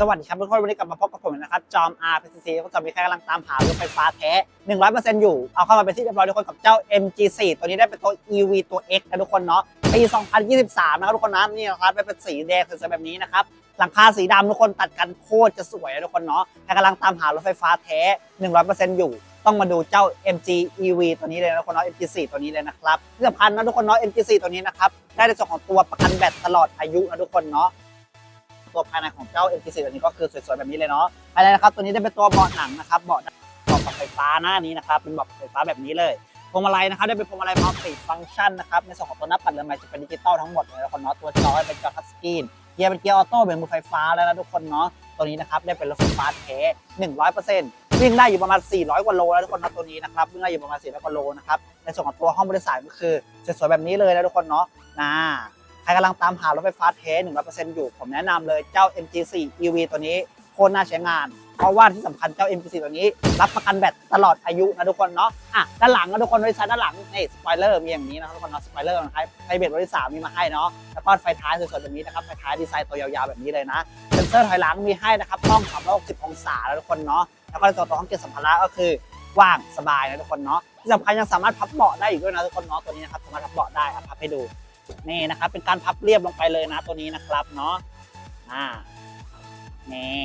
สวัสดีครับทุกคนวันนี้กลับมาพบกับผมนะครับจอม RPCC ก็จะมีใครกำลังตามหารถไฟฟ้าแท้ 100%อยู่ เอาเข้ามาเป็นที่เรียบร้อยทุกคนกับเจ้า MG4 ตัวนี้ได้เป็นตัว EV ตัว X นะทุกคนเนาะปี 2023 นะครับทุกคนนะนี่นะครับเป็นสีแดงสวยๆแบบนี้นะครับหลังคาสีดำทุกคนตัดกันโคตรจะสวยนะทุกคนเนาะใครกำลังตามหารถไฟฟ้าแท้ 100%อยู่ต้องมาดูเจ้า MG EV ตัวนี้เลยนะทุกคนเนาะ MG4 ตัวนี้เลยนะครับที่สำคัญนะทุกคนเนาะ MG4 ตัวนี้นะครับได้ในส่วนของตัวประกันแบตตลอดอายุนะทุกคนเนาะ ตัวภายในของเจ้า MT4 ตัวนี้ก็คือสวยๆแบบนี้เลยเนาะภายในนะครับตัวนี้ได้เป็นตัวเบาะหนังนะครับเบาะเบาะปรับไฟฟ้าหน้านี้นะครับเป็นเบาะไฟฟ้าแบบนี้เลยพวงมาลัยนะครับได้เป็นพวงมาลัยมัลติฟังก์ชันนะครับในส่วนของตัวหน้าปัดเรือนไม้จะเป็นดิจิตอลทั้งหมดเลยนะทุกคนเนาะตัวจอเป็นจอทัชสกรีนเกียร์เป็นเกียร์ออโต้เป็นมือไฟฟ้าแล้วนะทุกคนเนาะตัวนี้นะครับได้เป็นรถไฟฟ้าแท้100%วิ่งได้อยู่ประมาณ 400 กว่าโลแล้วทุกคนนะตัวนี้นะครับวิ่งได้อยู่ประมาณ 400 กว่าโลนะครับในส่วนของตัวห้องบริษัทก็คือสวยๆแบบนี้เลยนะทุกคนเนาะนะ ครกำลังตามหารถไฟฟ้าเทส100%อยู่ ผมแนะนำเลยเจ้า MG4 EV ตัวนี้โคตรน่าใช้งาน เพราะว่าที่สำคัญเจ้า MG4 ตัวนี้ รับประกันแบตตลอดอายุนะทุกคนเนาะ อะ ด้านหลังนะทุกคนบริษัทด้านหลังนี่สปอยเลอร์มีอย่างนี้นะทุกคนเนาะสปอยเลอร์นะครับไฟเบรกรถที่สามมีมาให้เนาะ แล้วก็ไฟท้ายสวยๆแบบนี้นะครับ ไฟท้ายดีไซน์ตัวยาวๆแบบนี้เลยนะ เซ็นเซอร์ถอยหลังมีให้นะครับกล้อง360องศาแล้วทุกคนเนาะ แล้วก็ตัวตัวห้องเก็บสัมภาระก็คือกว้างสบายนะทุกคนเนาะที่สำคัญยังสามารถพับเบาะได้อีกด้วยนะทุกคนเนาะตัวนี้นะครับสามารถพับเบาะได้พับให้ดู นี่นะครับ เป็นการพับเรียบลงไปเลยนะตัวนี้นะครับเนาะอ่านี่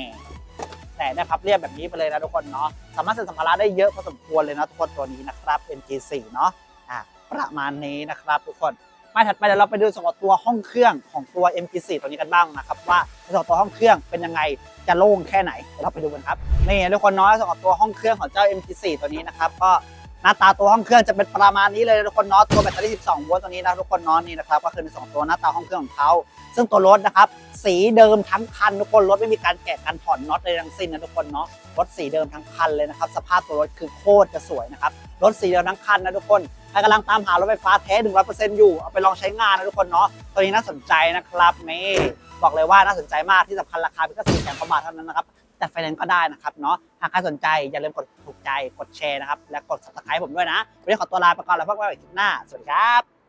แต่ได้พับเรียบแบบนี้ไปเลยนะทุกคนเนาะสามารถใส่สัมภาระได้เยอะพอสมควรเลยนะทุกคนตัวนี้นะครับ MG4 เนาะอ่าประมาณนี้นะครับ ทุกคนมาถัดไปเดี๋ยวเราไปดูส่วนของตัวห้องเครื่องของตัว MG4 ตัวนี้กันบ้างนะครับ ว่าส่วนของตัวห้องเครื่องเป็นยังไงจะโล่งแค่ไหนเดี๋ยวเราไปดูกันครับนี่ทุกคนเนาะส่วนของตัวห้องเครื่องของเจ้า MG4 ตัวนี้นะครับก็ หน้าตาตัวห้องเครื่องจะเป็นประมาณนี้เลยทุกคนเนาะตัวแบตเตอรี่ 12 โวลต์ตัวนี้นะทุกคนเนาะนี่นะครับก็คือในสองตัวหน้าตาห้องเครื่องของเขาซึ่งตัวรถนะครับสีเดิมทั้งคันทุกคนรถไม่มีการแกะกันถอนน็อตเลยทั้งสิ้นนะทุกคนเนาะรถสีเดิมทั้งคันเลยนะครับสภาพตัวรถคือโคตรจะสวยนะครับรถสีเดิมทั้งคันนะทุกคนใครกำลังตามหารถไฟฟ้าแท้ 100%อยู่เอาไปลองใช้งานนะทุกคนเนาะตัวนี้น่าสนใจนะครับนี่บอกเลยว่าน่าสนใจมากที่สำคัญราคาเพียงแค่สี่แสนกว่าบาทเท่านั้นนะครับ จัดไฟแนนซ์ก็ได้นะครับเนาะหากใครสนใจอย่าลืมกดถูกใจกดแชร์นะครับและกด subscribe ผมด้วยนะวันนี้ขอตัวลาไปก่อนแล้วพบกันใหม่คลิปหน้าสวัสดีครับ